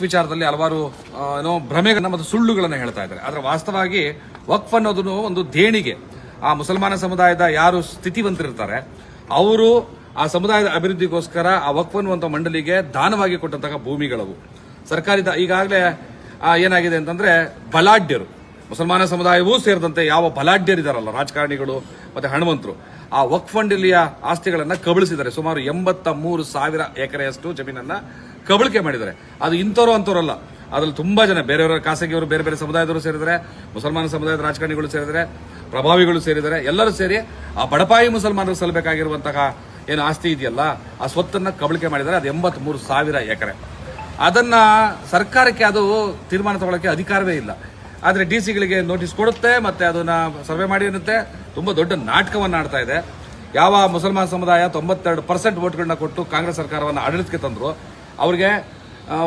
ವಿಚಾರದಲ್ಲಿ ಹಲವಾರು ಏನೋ ಭ್ರಮೆಗಳನ್ನ ಮತ್ತು ಸುಳ್ಳುಗಳನ್ನು ಹೇಳ್ತಾ ಇದ್ದಾರೆ. ಆದರೆ ವಾಸ್ತವವಾಗಿ ವಕ್ಫ್ ಅನ್ನೋದನ್ನು ಒಂದು ದೇಣಿಗೆ. ಆ ಮುಸಲ್ಮಾನ ಸಮುದಾಯದ ಯಾರು ಸ್ಥಿತಿವಂತರಿರ್ತಾರೆ, ಅವರು ಆ ಸಮುದಾಯದ ಅಭಿವೃದ್ಧಿಗೋಸ್ಕರ ಆ ವಕ್ಫ್ ಅನ್ನುವಂಥ ಮಂಡಳಿಗೆ ದಾನವಾಗಿ ಕೊಟ್ಟಂತಹ ಭೂಮಿಗಳವು. ಸರ್ಕಾರಿ ದ- ಈಗಾಗಲೇ ಏನಾಗಿದೆ ಅಂತಂದ್ರೆ ಬಲಾಢ್ಯರು. ಮುಸಲ್ಮಾನ ಸಮುದಾಯವೂ ಸೇರಿದಂತೆ ಯಾವ ಬಲಾಢ್ಯರಿದಾರಲ್ಲ, ರಾಜಕಾರಣಿಗಳು ಮತ್ತೆ ಹಣವಂತರು, ಆ ವಕ್ ಫಂಡ್ ಇಲ್ಲಿಯ ಆಸ್ತಿಗಳನ್ನ ಕಬಳಿಸಿದ್ದಾರೆ. ಸುಮಾರು ಎಂಬತ್ತ ಮೂರು ಸಾವಿರ ಎಕರೆಯಷ್ಟು ಜಮೀನನ್ನ ಕಬಳಿಕೆ ಮಾಡಿದ್ದಾರೆ. ಅದು ಇಂಥವ್ರು ಅಂತವ್ರಲ್ಲ ಅದ್ರಲ್ಲಿ ತುಂಬಾ ಜನ, ಬೇರೆಯವರ ಖಾಸಗಿಯವರು, ಬೇರೆ ಬೇರೆ ಸಮುದಾಯದವರು ಸೇರಿದ್ದಾರೆ, ಮುಸಲ್ಮಾನ ಸಮುದಾಯದ ರಾಜಕಾರಣಿಗಳು ಸೇರಿದರೆ ಪ್ರಭಾವಿಗಳು ಸೇರಿದ್ದಾರೆ, ಎಲ್ಲರೂ ಸೇರಿ ಆ ಬಡಪಾಯಿ ಮುಸಲ್ಮಾನರು ಸಲ್ಲಬೇಕಾಗಿರುವಂತಹ ಏನು ಆಸ್ತಿ ಇದೆಯಲ್ಲ, ಆ ಸ್ವತ್ತನ್ನ ಕಬಳಿಕೆ ಮಾಡಿದ್ದಾರೆ. ಅದು ಎಂಬತ್ತ್ ಮೂರು ಸಾವಿರ ಎಕರೆ. ಅದನ್ನ ಸರ್ಕಾರಕ್ಕೆ ಅದು ತೀರ್ಮಾನ ತಗೊಳ್ಳೋಕೆ ಅಧಿಕಾರವೇ ಇಲ್ಲ. ಆದ್ರೆ ಡಿ ಸಿಗಳಿಗೆ ನೋಟಿಸ್ ಕೊಡುತ್ತೆ, ಮತ್ತೆ ಅದನ್ನ ಸರ್ವೆ ಮಾಡಿ ಇರುತ್ತೆ ತುಂಬಾ ದೊಡ್ಡ ನಾಟಕವನ್ನ ಆಡ್ತಾ ಇದೆ. ಯಾವ ಮುಸಲ್ಮಾನ್ ಸಮುದಾಯ ತೊಂಬತ್ತೆರಡು ಪರ್ಸೆಂಟ್ ವೋಟ್ಗಳನ್ನ ಕೊಟ್ಟು ಕಾಂಗ್ರೆಸ್ ಸರ್ಕಾರವನ್ನು ಆಡಳಿತಕ್ಕೆ ತಂದ್ರು, ಅವರಿಗೆ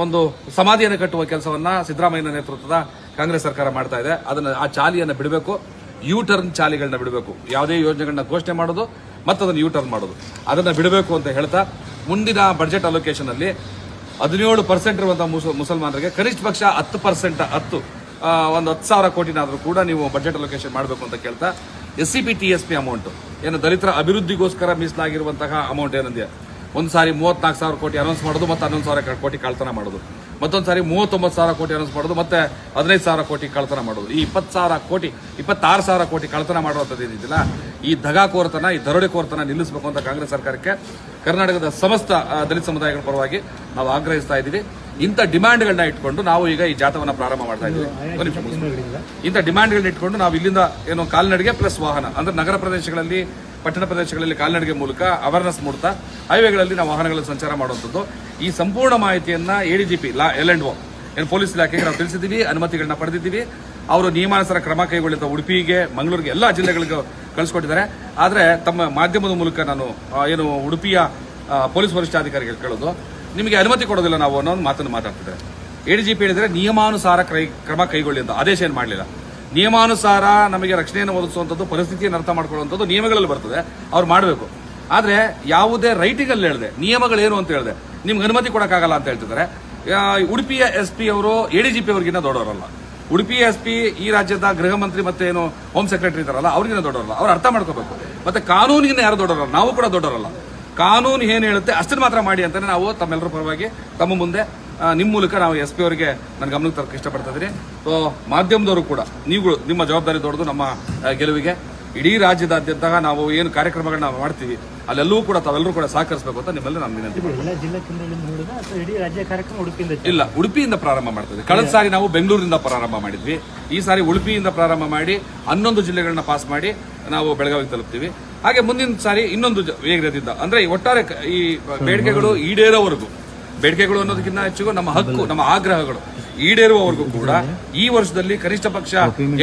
ಒಂದು ಸಮಾಧಿಯನ್ನು ಕಟ್ಟುವ ಕೆಲಸವನ್ನ ಸಿದ್ದರಾಮಯ್ಯನ ನೇತೃತ್ವದ ಕಾಂಗ್ರೆಸ್ ಸರ್ಕಾರ ಮಾಡ್ತಾ ಇದೆ. ಅದನ್ನ ಆ ಚಾಲಿಯನ್ನು ಬಿಡಬೇಕು. ಯು ಟರ್ನ್ ಚಾಲಿಗಳನ್ನ ಬಿಡಬೇಕು. ಯಾವುದೇ ಯೋಜನೆಗಳನ್ನ ಘೋಷಣೆ ಮಾಡೋದು ಮತ್ತು ಅದನ್ನು ಯು ಟರ್ನ್ ಮಾಡೋದು. ಅದನ್ನು ಬಿಡಬೇಕು ಅಂತ ಹೇಳ್ತಾ, ಮುಂದಿನ ಬಜೆಟ್ ಅಲೋಕೇಶನ್ ಅಲ್ಲಿ ಹದಿನೇಳು ಪರ್ಸೆಂಟ್ ಇರುವಂಥ ಮುಸ- ಮುಸಲ್ಮಾನರಿಗೆ ಕನಿಷ್ಠ ಪಕ್ಷ ಹತ್ತು ಪರ್ಸೆಂಟ್ ಹತ್ತು ಒಂದು ಹತ್ತು ಸಾವಿರ ಕೋಟಿನಾದರೂ ಕೂಡ ನೀವು ಬಜೆಟ್ ಅಲೋಕೇಶನ್ ಮಾಡಬೇಕು ಅಂತ ಕೇಳ್ತಾ S C P T S P amount ಏನು ದಲಿತರ ಅಭಿವೃದ್ಧಿಗೋಸ್ಕರ ಮೀಸಲಾಗಿರುವಂತಹ ಅಮೌಂಟ್ ಏನಂದ್ಯ? ಒಂದು ಸಾರಿ ಮೂವತ್ನಾಲ್ಕು ಸಾವಿರ ಕೋಟಿ ಅನೌನ್ಸ್ ಮಾಡೋದು ಮತ್ತೆ ಹನ್ನೊಂದು ಸಾವಿರ ಕೋಟಿ ಕಳ್ತನ ಮಾಡೋದು. ಮತ್ತೊಂದು ಸಾರಿ ಮೂವತ್ತೊಂಬತ್ತು ಸಾವಿರ ಕೋಟಿ ಅನೌನ್ಸ್ ಮಾಡೋದು, ಮತ್ತೆ ಹದಿನೈದು ಸಾವಿರ ಕೋಟಿ ಕಳ್ತನ ಮಾಡೋದು. ಈ ಇಪ್ಪತ್ತು ಸಾವಿರ ಕೋಟಿ, ಇಪ್ಪತ್ತಾರು ಸಾವಿರ ಕೋಟಿ ಕಳ್ತನ ಮಾಡುವಂಥದ್ದು ಏನಿದೆಯಲ್ಲ, ಈ ದಗಾಕೋರತನ ಈ ದರೋಡೆಕೋರತನ ನಿಲ್ಲಿಸಬೇಕು ಅಂತ ಕಾಂಗ್ರೆಸ್ ಸರ್ಕಾರಕ್ಕೆ ಕರ್ನಾಟಕದ ಸಮಸ್ತ ದಲಿತ ಸಮುದಾಯಗಳ ಪರವಾಗಿ ನಾವು ಆಗ್ರಹಿಸ್ತಾ ಇದ್ದೀವಿ. ಇಂಥ ಡಿಮ್ಯಾಂಡ್ಗಳನ್ನ ಇಟ್ಕೊಂಡು ನಾವು ಈಗ ಈ ಜಾಥವನ್ನು ಪ್ರಾರಂಭ ಮಾಡ್ತಾ ಇದ್ದೀವಿ. ಇಂಥ ಡಿಮ್ಯಾಂಡ್ಗಳನ್ನ ಇಟ್ಕೊಂಡು ನಾವು ಇಲ್ಲಿಂದ ಏನು ಕಾಲ್ನಡಿಗೆ ಪ್ಲಸ್ ವಾಹನ, ಅಂದ್ರೆ ನಗರ ಪ್ರದೇಶಗಳಲ್ಲಿ, ಪಟ್ಟಣ ಪ್ರದೇಶಗಳಲ್ಲಿ ಕಾಲ್ನಡಿಗೆ ಮೂಲಕ ಅವೇರ್ನೆಸ್ ಮೂಡ್ತಾ ಹೈವೇಗಳಲ್ಲಿ ನಾವು ವಾಹನಗಳಲ್ಲಿ ಸಂಚಾರ ಮಾಡುವಂಥದ್ದು. ಈ ಸಂಪೂರ್ಣ ಮಾಹಿತಿಯನ್ನ ADGP law L and O ಏನು ಪೊಲೀಸ್ ಇಲಾಖೆಗೆ ನಾವು ತಿಳಿಸಿದ್ದೀವಿ, ಅನುಮತಿಗಳನ್ನ ಪಡೆದಿದ್ದೀವಿ. ಅವರು ನಿಯಮಾನುಸಾರ ಕ್ರಮ ಕೈಗೊಳ್ಳಿದ ಉಡುಪಿಗೆ, ಮಂಗಳೂರಿಗೆ, ಎಲ್ಲ ಜಿಲ್ಲೆಗಳಿಗೂ ಕಳಿಸ್ಕೊಟ್ಟಿದ್ದಾರೆ. ಆದರೆ ತಮ್ಮ ಮಾಧ್ಯಮದ ಮೂಲಕ ನಾನು ಏನು ಉಡುಪಿಯ ಪೊಲೀಸ್ ವರಿಷ್ಠಾಧಿಕಾರಿಗಳು ಕೇಳೋದು, ನಿಮಗೆ ಅನುಮತಿ ಕೊಡೋದಿಲ್ಲ ನಾವು ಅನ್ನೋ ಒಂದು ಮಾತನ್ನು ಮಾತಾಡ್ತಿದ್ದಾರೆ. ಎಡಿಜಿಪಿ ಹೇಳಿದ್ರೆ ನಿಯಮಾನುಸಾರ ಕ್ರೈ- ಕ್ರಮ ಕೈಗೊಳ್ಳಿ ಅಂತ ಆದೇಶ ಏನು ಮಾಡಲಿಲ್ಲ. ನಿಯಮಾನುಸಾರ ನಮಗೆ ರಕ್ಷಣೆಯನ್ನು ಒದಗಿಸುವಂಥದ್ದು ಪರಿಸ್ಥಿತಿಯನ್ನು ಅರ್ಥ ಮಾಡ್ಕೊಳ್ಳುವಂಥದ್ದು ನಿಯಮಗಳಲ್ಲಿ ಬರ್ತದೆ. ಅವ್ರು ಮಾಡಬೇಕು. ಆದ್ರೆ ಯಾವುದೇ ರೈಟಿಗಲ್ಲಿ ಹೇಳಿದೆ, ನಿಯಮಗಳೇನು ಅಂತ ಹೇಳಿದೆ, ನಿಮ್ಗೆ ಅನುಮತಿ ಕೊಡೋಕ್ಕಾಗಲ್ಲ ಅಂತ ಹೇಳ್ತಿದ್ದಾರೆ. ಉಡುಪಿಯ ಎಸ್ ಪಿ ಅವರು ಎ ಡಿ ಜಿ ಪಿ ಅವ್ರಿಗಿಂತ ದೊಡ್ಡವರಲ್ಲ. ಉಡುಪಿಯ ಎಸ್ ಪಿ ಈ ರಾಜ್ಯದ ಗೃಹ ಮಂತ್ರಿ ಮತ್ತೆ ಏನು ಹೋಮ್ ಸೆಕ್ರೆಟರಿ ಇದಾರಲ್ಲ ಅವ್ರಿಗಿಂತ ದೊಡ್ಡವರಲ್ಲ. ಅವ್ರು ಅರ್ಥ ಮಾಡ್ಕೋಬೇಕು. ಮತ್ತೆ ಕಾನೂನಿಗಿಂತ ಯಾರು ದೊಡ್ಡವರಲ್ಲ? ನಾವು ಕೂಡ ದೊಡ್ಡವರಲ್ಲ. ಕಾನೂನು ಏನು ಹೇಳುತ್ತೆ ಅಷ್ಟನ್ನು ಮಾತ್ರ ಮಾಡಿ ಅಂತಲೇ ನಾವು ತಮ್ಮೆಲ್ಲರ ಪರವಾಗಿ ತಮ್ಮ ಮುಂದೆ ನಿಮ್ಮ ಮೂಲಕ ನಾವು ಎಸ್ ಪಿ ಅವರಿಗೆ ನನ್ನ ಗಮನಕ್ಕೆ ತರಕ್ಕೆ ಇಷ್ಟಪಡ್ತಾ ಇದ್ದೀನಿ. ಸೊ ಮಾಧ್ಯಮದವರು ಕೂಡ ನೀವು ನಿಮ್ಮ ಜವಾಬ್ದಾರಿ ದೊಡ್ಡದು ನಮ್ಮ ಗೆಲುವಿಗೆ. ಇಡೀ ರಾಜ್ಯದಾದ್ಯಂತ ನಾವು ಏನು ಕಾರ್ಯಕ್ರಮಗಳನ್ನ ಮಾಡ್ತೀವಿ. ಅಲ್ಲೆಲ್ಲವೂ ಕೂಡ ತಾವೆಲ್ಲರೂ ಕೂಡ ಸಹಕರಿಸಬೇಕು ಅಂತ ನಿಮ್ಮಲ್ಲಿ ನಾನು ವಿನಂತಿ ಮಾಡ್ತೀನಿ. ಎಲ್ಲ ಜಿಲ್ಲಾ ಕೇಂದ್ರಗಳಿಂದ ನೋಡಿದ ಅಥವಾ ಇಡೀ ರಾಜ್ಯ ಕಾರ್ಯಕ್ರಮ ಉಡುಪಿಯಿಂದ ಇಲ್ಲ ಉಡುಪಿಯಿಂದ ಪ್ರಾರಂಭ ಮಾಡ್ತದೆ. ಕಳೆದ ಸಾರಿ ನಾವು ಬೆಂಗಳೂರಿಂದ ಪ್ರಾರಂಭ ಮಾಡಿದ್ವಿ. ಈ ಸಾರಿ ಉಡುಪಿಯಿಂದ ಪ್ರಾರಂಭ ಮಾಡಿ ಹನ್ನೊಂದು ಜಿಲ್ಲೆಗಳನ್ನ ಪಾಸ್ ಮಾಡಿ ನಾವು ಬೆಳಗಾವಿಗೆ ತಲುಪ್ತೀವಿ. ಹಾಗೆ ಮುಂದಿನ ಸಾರಿ ಇನ್ನೊಂದು ಜ- ವೇಗದಿಂದ. ಅಂದ್ರೆ ಈ ಒಟ್ಟಾರೆ ಈ ಬೇಡಿಕೆಗಳು ಈಡೇರೋವರೆಗೂ. ಬೇಡಿಕೆಗಳು ಅನ್ನೋದಕ್ಕಿಂತ ಹೆಚ್ಚಿಗೂ ನಮ್ಮ ಹಕ್ಕು ನಮ್ಮ ಆಗ್ರಹಗಳು. ಈಡೇರುವವರೆಗೂ ಕೂಡ ಈ ವರ್ಷದಲ್ಲಿ ಕನಿಷ್ಠ ಪಕ್ಷ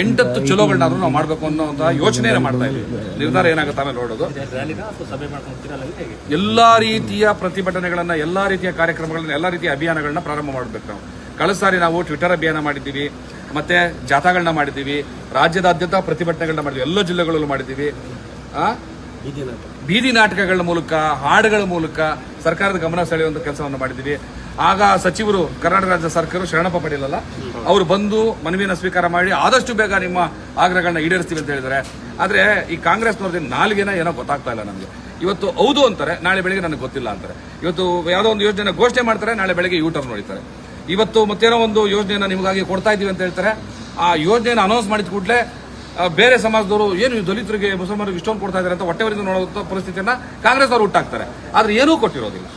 ಎಂಟತ್ತು ಚಲೋಗಳನ್ನಾದ್ರೂ ನಾವು ಮಾಡಬೇಕು ಅನ್ನೋಂತಹ ಯೋಚನೆಯನ್ನು ಮಾಡ್ತಾ ಇದ್ದೀವಿ. ನಿರ್ಧಾರ ಏನಾಗುತ್ತೆ ಆಮೇಲೆ ನೋಡೋದು. ಎಲ್ಲಾ ರೀತಿಯ ಪ್ರತಿಭಟನೆಗಳನ್ನ, ಎಲ್ಲಾ ರೀತಿಯ ಕಾರ್ಯಕ್ರಮಗಳನ್ನ, ಎಲ್ಲಾ ರೀತಿಯ ಅಭಿಯಾನಗಳನ್ನ ಪ್ರಾರಂಭ ಮಾಡಬೇಕು ನಾವು. ಕಳೆದ ಸಾರಿ ನಾವು ಟ್ವಿಟರ್ ಅಭಿಯಾನ ಮಾಡಿದ್ದೀವಿ, ಮತ್ತೆ ಜಾಥಾಗಳನ್ನ ಮಾಡಿದ್ದೀವಿ, ರಾಜ್ಯದಾದ್ಯಂತ ಪ್ರತಿಭಟನೆಗಳನ್ನ ಮಾಡಿದ್ವಿ, ಎಲ್ಲ ಜಿಲ್ಲೆಗಳಲ್ಲೂ ಮಾಡಿದ್ದೀವಿ. ಬೀದಿ ನಾಟಕಗಳ ಮೂಲಕ, ಹಾಡುಗಳ ಮೂಲಕ ಸರ್ಕಾರದ ಗಮನ ಸೆಳೆಯುವಂತ ಕೆಲಸವನ್ನು ಮಾಡಿದ್ದೀವಿ. ಆಗ ಸಚಿವರು, ಕರ್ನಾಟಕ ರಾಜ್ಯ ಸರ್ಕಾರ ಶರಣಪ್ಪ ಪಡೆಯಲ್ಲ ಅವರು ಬಂದು ಮನವಿಯನ್ನು ಸ್ವೀಕಾರ ಮಾಡಿ ಆದಷ್ಟು ಬೇಗ ನಿಮ್ಮ ಆಗ್ರಹಗಳನ್ನ ಈಡೇರಿಸ್ತೀವಿ ಅಂತ ಹೇಳಿದ್ದಾರೆ. ಆದರೆ ಈ ಕಾಂಗ್ರೆಸ್ನವ್ರದ್ದು ನಾಲ್ಗೇನ ಏನೋ ಗೊತ್ತಾಗ್ತಾ ಇಲ್ಲ ನಮಗೆ. ಇವತ್ತು ಹೌದು ಅಂತಾರೆ, ನಾಳೆ ಬೆಳಿಗ್ಗೆ ನನಗೆ ಗೊತ್ತಿಲ್ಲ ಅಂತಾರೆ. ಇವತ್ತು ಯಾವುದೋ ಒಂದು ಯೋಜನೆ ಘೋಷಣೆ ಮಾಡ್ತಾರೆ, ನಾಳೆ ಬೆಳಿಗ್ಗೆ ಯೂ ಟರ್ನ್ ನೋಡಿತಾರೆ ಇವತ್ತು ಮತ್ತೇನೋ ಒಂದು ಯೋಜನೆಯನ್ನು ನಿಮಗಾಗಿ ಕೊಡ್ತಾ ಇದೀವಿ ಅಂತ ಹೇಳ್ತಾರೆ. ಆ ಯೋಜನೆಯನ್ನು ಅನೌನ್ಸ್ ಮಾಡಿದ ಕೂಡಲೇ ಬೇರೆ ಸಮಾಜದವರು ಏನು ದಲಿತರಿಗೆ ಮುಸಲ್ಮಾನರಿಗೆ ಇಷ್ಟೊಂದು ಕೊಡ್ತಾ ಇದ್ದಾರೆ ಅಂತ ಹೊಟ್ಟೆವರಿಂದ ನೋಡುವಂಥ ಪರಿಸ್ಥಿತಿಯನ್ನ ಕಾಂಗ್ರೆಸ್ ಅವರು ಹುಟ್ಟಾಕ್ತಾರೆ. ಆದ್ರೆ ಏನೂ ಕೊಟ್ಟಿರೋದಿಲ್ಲ.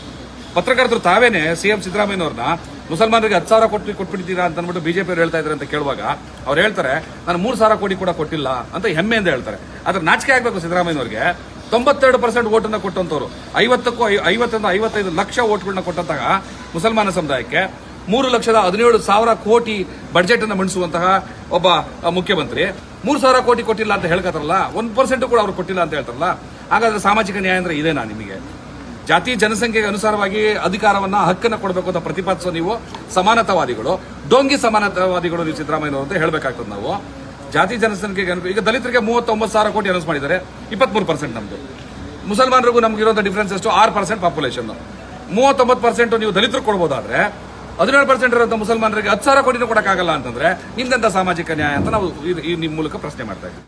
ಪತ್ರಕರ್ತರು ತಾವೇನೆ ಸಿಎಂ ಸಿದ್ದರಾಮಯ್ಯನವ್ರನ್ನ ಮುಸಲ್ಮಾನರಿಗೆ ಹತ್ತು ಸಾವಿರ ಕೊಟ್ಟು ಕೊಟ್ಬಿಡ್ತೀರಾ ಅಂತ ಅಂದ್ಬಿಟ್ಟು ಬಿಜೆಪಿ ಅವರು ಹೇಳ್ತಾ ಇದ್ದಾರೆ ಅಂತ ಕೇಳುವಾಗ ಅವ್ರು ಹೇಳ್ತಾರೆ, ನಾನು ಮೂರು ಸಾವಿರ ಕೋಟಿ ಕೂಡ ಕೊಟ್ಟಿಲ್ಲ ಅಂತ ಹೆಮ್ಮೆಯಿಂದ ಹೇಳ್ತಾರೆ. ಆದ್ರೆ ನಾಚಿಕೆ ಆಗ್ಬೇಕು ಸಿದ್ದರಾಮಯ್ಯನವ್ರಿಗೆ. ತೊಂಬತ್ತೆರಡು ಪರ್ಸೆಂಟ್ ಓಟನ್ನ ಕೊಟ್ಟಂತವ್ರು. ಐವತ್ತಕ್ಕೂ ಐವತ್ತರಿಂದ ಐವತ್ತೈದು ಲಕ್ಷ ಓಟ್ಗಳನ್ನ ಕೊಟ್ಟಂತಹ ಮುಸಲ್ಮಾನ ಸಮುದಾಯಕ್ಕೆ ಮೂರು ಲಕ್ಷದ ಹದಿನೇಳು ಸಾವಿರ ಕೋಟಿ ಬಡ್ಜೆಟ್ ಅನ್ನು ಮಂಡಿಸುವಂತಹ ಒಬ್ಬ ಮುಖ್ಯಮಂತ್ರಿ. ಮೂರು ಸಾವಿರ ಕೋಟಿ ಕೊಟ್ಟಿಲ್ಲ ಅಂತ ಹೇಳ್ಕತ್ತಾರಲ್ಲ ಒಂದು ಪರ್ಸೆಂಟ್ ಕೂಡ ಅವ್ರು ಕೊಟ್ಟಿಲ್ಲ ಅಂತ ಹೇಳ್ತಾರಲ್ಲ, ಹಾಗಾದ್ರೆ ಸಾಮಾಜಿಕ ನ್ಯಾಯ ಅಂದ್ರೆ ಇದೇನಾ ನಿಮಗೆ? ಜಾತಿ ಜನಸಂಖ್ಯೆಗೆ ಅನುಸಾರವಾಗಿ ಅಧಿಕಾರವನ್ನ, ಹಕ್ಕನ್ನ ಕೊಡಬೇಕು ಅಂತ ಪ್ರತಿಪಾದಿಸೋ ನೀವು ಸಮಾನತಾವಾದಿಗಳು, ಡೋಂಗಿ ಸಮಾನತಾವಾದಿಗಳು ನೀವು ಸಿದ್ದರಾಮಯ್ಯ ಅಂತ ಹೇಳ್ಬೇಕಾಗ್ತದೆ ನಾವು. ಜಾತಿ ಜನಸಂಖ್ಯೆಗೆ ಅನು- ಈಗ ದಲಿತರಿಗೆ ಮೂವತ್ತೊಂಬತ್ತು ಸಾವಿರ ಕೋಟಿ ಅನೌನ್ಸ್ ಮಾಡಿದ್ದಾರೆ, ಇಪ್ಪತ್ಮೂರು ಪರ್ಸೆಂಟ್ ನಮ್ದು. ಮುಸಲ್ಮಾನರಿಗೂ ನಮ್ಗೆ ಇರುವಂತ ಡಿಫ್ರೆನ್ಸ್ ಎಷ್ಟು? ಆರು ಪರ್ಸೆಂಟ್ ಪಾಪ್ಯುಲೇಷನ್ ಮೂವತ್ತೊಂಬತ್ತು ಪರ್ಸೆಂಟ್ ನೀವು ದಲಿತರು ಕೊಡ್ಬೋದಾದ್ರೆ ಹದಿನೇಳು ಪರ್ಸೆಂಟ್ ಇರುವಂತ ಮುಸಲ್ಮಾನರಿಗೆ ಹತ್ತು ಸಾವಿರ ಕೋಟಿನೂ ಕೊಡಕ್ಕಾಗಲ್ಲ ಅಂತಂದ್ರೆ ನಿಮ್ದಂತ ಸಾಮಾಜಿಕ ನ್ಯಾಯ ಅಂತ ನಾವು ಈ ನಿಮ್ಮ ಮೂಲಕ ಪ್ರಶ್ನೆ ಮಾಡ್ತಾ ಇದ್ದೀವಿ.